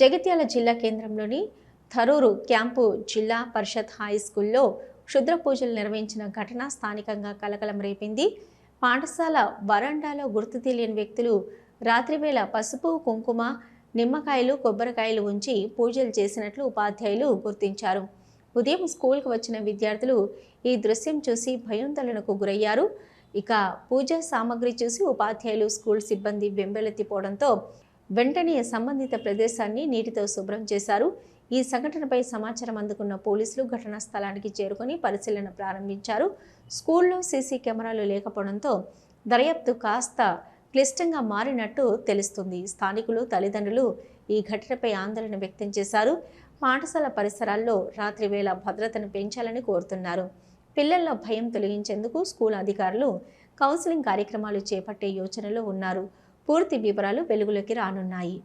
జగిత్యాల జిల్లా కేంద్రంలోని థరూరు క్యాంపు జిల్లా పరిషత్ హై స్కూల్లో క్షుద్ర పూజలు నిర్వహించిన ఘటన స్థానికంగా కలకలం రేపింది. పాఠశాల వరండాలో గుర్తు తెలియని వ్యక్తులు రాత్రివేళ పసుపు కుంకుమ నిమ్మకాయలు కొబ్బరికాయలు ఉంచి పూజలు చేసినట్లు ఉపాధ్యాయులు గుర్తించారు. ఉదయం స్కూల్కి వచ్చిన విద్యార్థులు ఈ దృశ్యం చూసి భయోందోళనకు గురయ్యారు. ఇక పూజా సామాగ్రి చూసి ఉపాధ్యాయులు స్కూల్ సిబ్బంది వెంబెలెత్తిపోవడంతో వెంటనే సంబంధిత ప్రదేశాన్ని నీటితో శుభ్రం చేశారు. ఈ సంఘటనపై సమాచారం అందుకున్న పోలీసులు ఘటనా స్థలానికి చేరుకొని పరిశీలన ప్రారంభించారు. స్కూల్లో సీసీ కెమెరాలు లేకపోవడంతో దర్యాప్తు కాస్త క్లిష్టంగా మారినట్టు తెలుస్తుంది. స్థానికులు తల్లిదండ్రులు ఈ ఘటనపై ఆందోళన వ్యక్తం చేశారు. పాఠశాల పరిసరాల్లో రాత్రి వేళ భద్రతను పెంచాలని కోరుతున్నారు. పిల్లల్లో భయం తొలగించేందుకు స్కూల్ అధికారులు కౌన్సిలింగ్ కార్యక్రమాలు చేపట్టే యోచనలో ఉన్నారు. పూర్తి వివరాలు వెలుగులోకి రానున్నాయి.